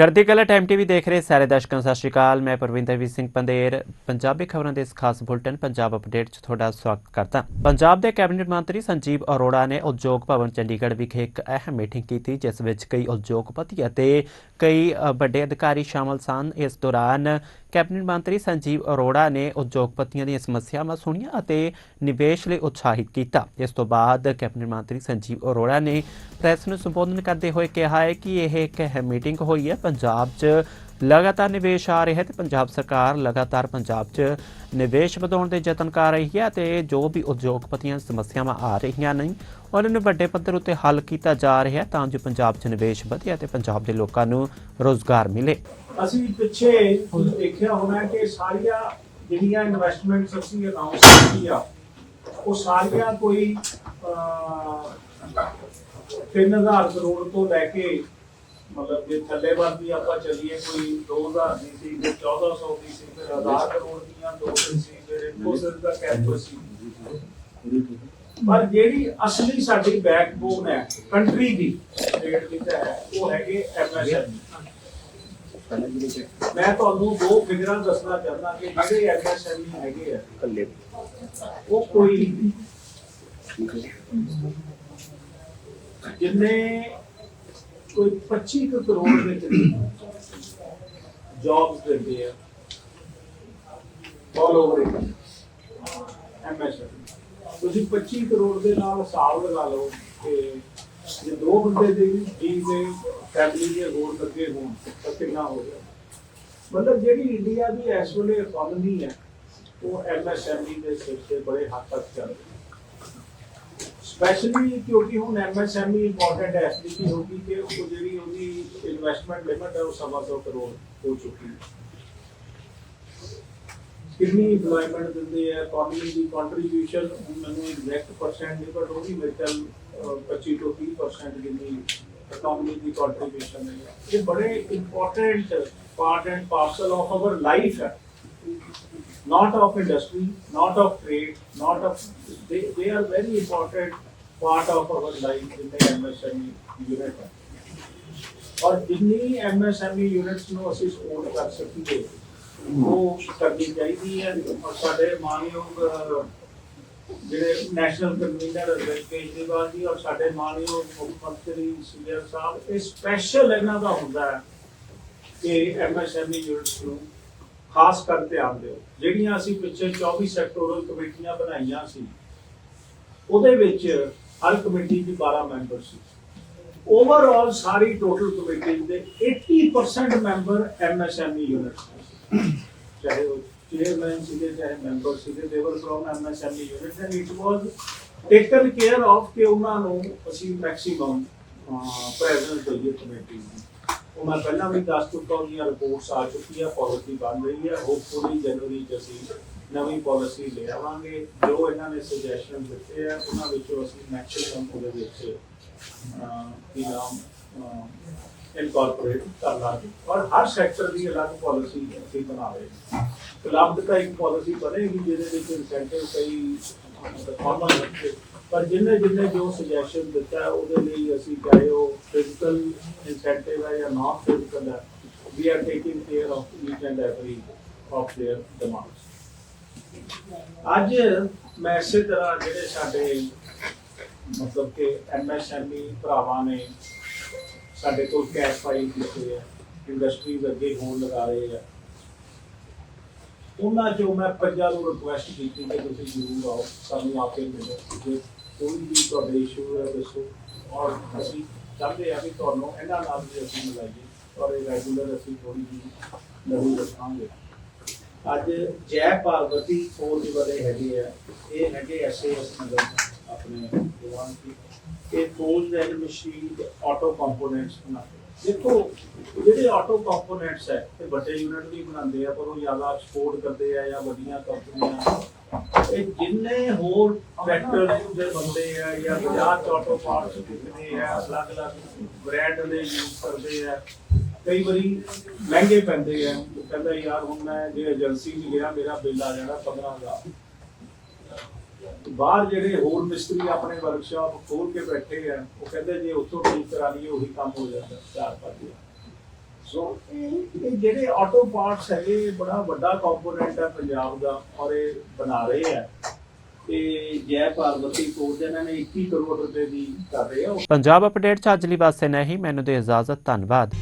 ਚੜ੍ਹਦੀ ਕਲਾ time TV ਦੇਖ ਰਹੇ ਸਾਰੇ ਦਰਸ਼ਕਾਂ ਸਤਿ ਸ਼੍ਰੀ ਅਕਾਲ। ਮੈਂ ਪਰਵਿੰਦਰਵੀਰ ਸਿੰਘ ਪੰਦੇਰ। ਪੰਜਾਬੀ ਖਬਰਾਂ ਦੇ ਇਸ ਖਾਸ ਬੁਲਟਨ ਪੰਜਾਬ ਅਪਡੇਟ 'ਚ ਤੁਹਾਡਾ ਸਵਾਗਤ ਕਰਦਾ ਪੰਜਾਬ ਦੇ ਕੈਬਨਿਟ ਮੰਤਰੀ ਸੰਜੀਵ ਅਰੋੜਾ ਨੇ ਉਦਯੋਗ ਭਵਨ ਚੰਡੀਗੜ੍ਹ ਵਿਖੇ ਇੱਕ ਅਹਿਮ ਮੀਟਿੰਗ ਕੀਤੀ, ਜਿਸ ਵਿੱਚ ਕਈ ਉਦਯੋਗਪਤੀ ਅਤੇ ਕਈ ਵੱਡੇ ਅਧਿਕਾਰੀ ਸ਼ਾਮਲ ਸਨ। ਇਸ ਦੌਰਾਨ ਕੈਬਨਿਟ ਮੰਤਰੀ ਸੰਜੀਵ ਅਰੋੜਾ ਨੇ ਉਦਯੋਗਪਤੀਆਂ ਦੀਆਂ ਸਮੱਸਿਆਵਾਂ ਸੁਣੀਆਂ ਅਤੇ ਨਿਵੇਸ਼ ਲਈ ਉਤਸ਼ਾਹਿਤ ਕੀਤਾ। ਇਸ ਤੋਂ ਬਾਅਦ ਕੈਬਨਿਟ ਮੰਤਰੀ ਸੰਜੀਵ ਅਰੋੜਾ ਨੇ ਪ੍ਰੈਸ ਨੂੰ ਸੰਬੋਧਨ ਕਰਦੇ ਹੋਏ ਕਿਹਾ ਹੈ ਕਿ ਇਹ ਇੱਕ ਅਹਿਮ ਮੀਟਿੰਗ ਹੋਈ ਹੈ। ਪੰਜਾਬ 'ਚ ਲਗਾਤਾਰ ਨਿਵੇਸ਼ ਆ ਰਿਹਾ ਹੈ ਤੇ ਪੰਜਾਬ ਸਰਕਾਰ ਲਗਾਤਾਰ ਪੰਜਾਬ 'ਚ ਨਿਵੇਸ਼ ਵਧਾਉਣ ਦੇ ਯਤਨ ਕਰ ਰਹੀ ਹੈ ਤੇ ਜੋ ਵੀ ਉਦਯੋਗਪਤੀਆਂ ਸਮੱਸਿਆਵਾਂ ਆ ਰਹੀਆਂ ਨੇ, ਉਹਨਾਂ ਨੂੰ ਵੱਡੇ ਪੱਧਰ ਉੱਤੇ ਹੱਲ ਕੀਤਾ ਜਾ ਰਿਹਾ ਤਾਂ ਜੋ ਪੰਜਾਬ 'ਚ ਨਿਵੇਸ਼ ਵਧੇ ਅਤੇ ਪੰਜਾਬ ਦੇ ਲੋਕਾਂ ਨੂੰ ਰੋਜ਼ਗਾਰ ਮਿਲੇ। ਅਸੀਂ ਪਿੱਛੇ ਦੇਖਿਆ ਹੋਣਾ ਕਿ ਸਾਰੀਆਂ ਜਿਹੜੀਆਂ ਇਨਵੈਸਟਮੈਂਟਸ ਅਸੀਂ ਅਨਾਉਂਸ ਕੀਤੀਆਂ ਉਹ ਸਾਰੀਆਂ ਕੋਈ 3000 ਕਰੋੜ ਤੋਂ ਲੈ ਕੇ ਮਤਲਬ ਜੇ ਥੱਲੇ ਵੱਲ ਆਪਾਂ ਚੱਲੀਏ ਕੋਈ 2000 ਦੀ ਸੀ ਕੋਈ 1400 ਦੀ ਸੀ ਫਿਰ 1000 ਕਰੋੜ ਦੀਆਂ ਦੋ ਤਿੰਨ ਸੀ ਫਿਰ ਇਨਫੋਸਿਸ ਦਾ ਕੈਂਪਸ ਸੀ। ਪਰ ਜਿਹੜੀ ਅਸਲੀ ਸਾਡੀ ਬੈਕਬੋਨ ਹੈ ਕੰਟਰੀ ਦੀ ਦੀ ਤਾਂ ਹੈ ਉਹ ਹੈਗੇ ਐਮਐਸਐਮਈ ਮੈਂ ਤੁਹਾਨੂੰ ਦੋ ਫਿਗਰਾਂ ਦੱਸਣਾ ਚਾਹੁੰਦਾ ਕਿ ਜਿਹੜੇ ਐਮਐਸਐਮਈ ਹੈਗੇ ਆ ਉਹ ਕੋਈ ਜਿੰਨੇ ਕੋਈ 25 ਕੁ ਕਰੋੜ ਦੇ ਕਰੀਬ ਜੌਬਸ ਦਿੰਦੇ ਆ। ਆਲ ਓਵਰ ਐਮਐਸਐਮਈ ਤੁਸੀਂ 25 ਕਰੋੜ ਦੇ ਨਾਲ ਹਿਸਾਬ ਲਗਾ ਲਓ ਕਿ ਜੇ ਦੋ ਬੰਦੇ ਦੇ ਵੀ ਜੀ ਦੇ ਫੈਮਿਲੀ ਦੇ ਹੋਰ ਲੱਗੇ ਹੋਣ, ਤਾਂ ਕਿੰਨਾ ਹੋ ਗਿਆ? ਮਤਲਬ ਜਿਹੜੀ ਇੰਡੀਆ ਦੀ ਇਸ ਵੇਲੇ ਇਕਨੋਮੀ ਹੈ, ਉਹ ਐਮਐਸਐਮਈ ਦੇ ਸਿਰ ਤੇ ਬੜੇ ਹੱਦ ਤੱਕ ਚੱਲ ਰਹੀ ਹੈ ਸਪੈਸ਼ਲੀ ਕਿਉਂਕਿ ਹੁਣ ਐਮਐਸਐਮਈ ਇੰਪੋਰਟੈਂਟ ਹੈ ਇਸ ਲਈ ਹੋ ਗਈ ਕਿ ਉਹ ਜਿਹੜੀ ਉਹਦੀ ਇਨਵੈਸਟਮੈਂਟ ਲਿਮਟ ਹੈ ਉਹ ਸਵਾ ਸੌ ਕਰੋੜ ਹੋ ਚੁੱਕੀ ਹੈ ਕਿੰਨੀ ਇੰਪਲੋਇਮੈਂਟ ਦਿੰਦੇ ਆ ਇਕਨੋਮੀ ਦੀ ਕੰਟਰੀਬਿਊਸ਼ਨ ਮੈਨੂੰ ਐਗਜ਼ੈਕਟ ਪਰਸੈਂਟ ਨਹੀਂ ਪਰ ਉਹਦੀ ਮੇਰੇ ਖਿਆਲ ਅਹ, 25 ਤੋਂ 30% ਜਿੰਨੀ ਇਕਨੋਮੀ ਦੀ ਕੰਟਰੀਬਿਊਸ਼ਨ ਹੈ ਇਹ ਬੜੇ important part and parcel of our life ਹੈ not of industry, not of trade, not of they, they are very important part of our life in the MSME unit. ਔਰ ਜਿੰਨੀ MSME ਯੂਨਿਟਸ ਨੂੰ ਅਸੀਂ support ਕਰ ਸਕੀਏ ਉਹ ਕਰਨੀ ਚਾਹੀਦੀ ਹੈ ਔਰ ਸਾਡੇ ਮਾਨਯੋਗ ਜਿਹੜੇ ਨੈਸ਼ਨਲ ਕਨਵੀਨਰ ਅਰਵਿੰਦ ਕੇਜਰੀਵਾਲ ਜੀ ਔਰ ਸਾਡੇ ਮਾਨਯੋਗ ਮੁੱਖ ਮੰਤਰੀ ਸੀਐਮ ਸਾਹਿਬ ਇਹ ਸਪੈਸ਼ਲ ਇਹਨਾਂ ਦਾ ਹੁੰਦਾ ਹੈ ਕਿ ਐਮਐਸਐਮਈ ਯੂਨਿਟਸ ਨੂੰ ਖਾਸ ਕਰ ਧਿਆਨ ਦਿਓ ਜਿਹੜੀਆਂ ਅਸੀਂ ਪਿੱਛੇ 24 ਸੈਕਟੋਰਲ ਕਮੇਟੀਆਂ ਬਣਾਈਆਂ ਸੀ ਉਹਦੇ ਵਿੱਚ ਹਰ ਕਮੇਟੀ ਦੀ 12 ਮੈਂਬਰ ਸੀ। ਓਵਰਆਲ ਸਾਰੀ ਟੋਟਲ ਕਮੇਟੀ ਦੇ 80% ਮੈਂਬਰ ਐਮਐਸਐਮਈ ਯੂਨਿਟ ਚਾਹੇ ਉਹ ਚੇਅਰਮੈਨ ਸੀਗੇ, ਚਾਹੇ ਮੈਂਬਰ ਸੀਗੇ they were from MSME unit and it was taken care of ਕਿ ਉਹਨਾਂ ਨੂੰ ਅਸੀਂ ਮੈਕਸਿਮਮ ਪ੍ਰੈਜ਼ੈਂਟ ਦਈਏ ਕਮੇਟੀ ਨੂੰ ਉਹ ਮੈਂ ਪਹਿਲਾਂ ਵੀ ਦੱਸ ਚੁੱਕਾ ਉਹਦੀਆਂ ਰਿਪੋਰਟਸ ਆ ਚੁੱਕੀ ਆ ਪਾਲਿਸੀ ਬਣ ਰਹੀ ਹੈ। ਹੋਪਫੁਲੀ ਜਨਵਰੀ ਚ ਅਸੀਂ ਨਵੀਂ ਪਾਲਿਸੀ ਲੈ ਆਵਾਂਗੇ ਜੋ ਇਹਨਾਂ ਨੇ ਸੁਜੈਸ਼ਨ ਦਿੱਤੇ ਆ ਉਹਨਾਂ ਵਿੱਚੋਂ ਅਸੀਂ ਮੈਕਸਿਮਮ ਉਹਦੇ ਵਿੱਚ ਅਹ, ਕੀ ਨਾਮ ਇਨਕੋਰਪੋਰੇਟ ਕਰ ਲਾਂਗੇ। ਔਰ ਹਰ ਸੈਕਟਰ ਦੀ ਅਲੱਗ ਪਾਲਿਸੀ ਅਸੀਂ ਬਣਾ ਰਹੇ ਹਾਂ। ਕਲੱਬ ਤਾਂ ਇੱਕ ਪਾਲਿਸੀ ਬਣੇਗੀ ਜਿਹਦੇ ਵਿੱਚ ਇਨਸੈਂਟਿਵ ਕਈ ਕਾਮਨ ਰੱਖੇ ਪਰ ਜਿੰਨੇ ਜਿੰਨੇ ਜੋ ਸੁਜੈਸ਼ਨ ਦਿੱਤਾ ਹੈ, ਉਹਦੇ ਲਈ ਅਸੀਂ ਚਾਹੇ ਉਹ ਫਿਜ਼ੀਕਲ ਇਨਸੈਂਟਿਵ ਹੈ ਜਾਂ ਨਾਨ ਫਿਜ਼ੀਕਲ ਹੈ we are taking care of each and every of their demands ਅੱਜ ਮੈਂ ਇਸੇ ਤਰ੍ਹਾਂ ਜਿਹੜੇ ਸਾਡੇ ਮਤਲਬ ਕਿ ਐਮਐਸਐਮਈ ਭਰਾਵਾਂ ਨੇ ਸਾਡੇ ਕੋਲ ਕੈਸ਼ ਫਾਈਲ ਕੀਤੇ ਆ ਇੰਡਸਟਰੀਜ਼ ਅੱਗੇ ਹੋਣ ਲਗਾ ਰਹੇ ਆ ਉਹਨਾਂ ਚੋਂ ਮੈਂ ਪੰਜਾਂ ਨੂੰ ਰਿਕੁਐਸਟ ਕੀਤੀ ਕਿ ਤੁਸੀਂ ਜ਼ਰੂਰ ਆਓ ਸਾਨੂੰ ਆ ਕੇ ਮਿਲੋ ਜੇ ਕੋਈ ਵੀ ਤੁਹਾਡੇ ਇਸ਼ੂ ਹੈ ਦੱਸੋ। ਔਰ ਅਸੀਂ ਚਾਹੁੰਦੇ ਆ ਕਿ ਤੁਹਾਨੂੰ ਇਹਨਾਂ ਨਾਲ ਵੀ ਅਸੀਂ ਮਿਲਾਈਏ। ਔਰ ਇਹ ਰੈਗੂਲਰ ਅਸੀਂ ਥੋੜੀ ਜਿਹੀ ਨਹੀਂ ਰੱਖਾਂਗੇ ਅੱਜ ਜੈ ਪਾਰਵਤੀ ਫੋਰਜ ਵਾਲੇ ਹੈਗੇ ਆ। ਇਹ ਹੈਗੇ ਐਸਏਐਸ ਨਗਰ ਆਪਣੇ ਦੀਵਾਨ ਕੀ ਇਹ forge and machine auto components ਬਣਾਉਂਦੇ ਦੇਖੋ, ਜਿਹੜੇ ਆਟੋ ਕੰਪੋਨੈਂਟਸ ਹੈ, ਇਹ ਵੱਡੇ ਯੂਨਿਟ ਵੀ ਬਣਾਉਂਦੇ ਆ, ਪਰ ਉਹ ਜ਼ਿਆਦਾ ਐਕਸਪੋਰਟ ਕਰਦੇ ਆ ਜਾਂ ਵੱਡੀਆਂ ਕੰਪਨੀਆਂ ਇਹ ਜਿੰਨੇ ਹੋਰ ਫੈਕਟਰਸ ਦੇ ਬੰਦੇ ਆ ਜਾਂ ਬਾਜ਼ਾਰ ਚ ਆਟੋ ਪਾਰਟਸ ਵਿਕਦੇ ਆ ਅਲੱਗ-ਅਲੱਗ ਬ੍ਰਾਂਡ ਦੇ ਯੂਜ਼ ਕਰਦੇ ਆ ਕਈ ਵਾਰੀ ਮਹਿੰਗੇ ਪੈਂਦੇ ਆ। ਕਹਿੰਦਾ ਯਾਰ ਹੁਣ ਮੈਂ ਜੇ ਏਜੰਸੀ 'ਚ ਗਿਆ ਮੇਰਾ ਬਿੱਲ ਆ ਜਾਣਾ 15000 ਬਾਹਰ ਜਿਹੜੇ ਹੋਰ ਮਿਸਤਰੀ ਆਪਣੇ ਵਰਕਸ਼ਾਪ ਖੋਲ ਕੇ ਬੈਠੇ ਆ ਉਹ ਕਹਿੰਦੇ ਜੇ ਉੱਥੋਂ ਠੀਕ ਕਰਾ ਲਈਏ ਉਹੀ ਕੰਮ ਹੋ ਜਾਂਦਾ ਚਾਰ ਪੰਜ ਹਜ਼ਾਰ। ਸੋ ਇਹ ਇਹ ਜਿਹੜੇ ਆਟੋ ਪਾਰਟਸ ਹੈਗੇ ਬੜਾ ਵੱਡਾ ਕੰਪੋਨੈਂਟ ਹੈ ਪੰਜਾਬ ਦਾ ਔਰ ਇਹ ਬਣਾ ਰਹੇ ਆ ਤੇ ਜੈ ਪਾਰਵਤੀ ਕੋਚ ਇਹਨਾਂ ਨੇ 21 ਕਰੋੜ ਰੁਪਏ ਦੀ ਕਰ ਰਹੇ ਆ। ਪੰਜਾਬ ਅਪਡੇਟ 'ਚ ਅੱਜ ਲਈ ਬਸ ਇੰਨਾ ਮੈਨੂੰ ਦੇ ਇਜਾਜ਼ਤ, ਧੰਨਵਾਦ।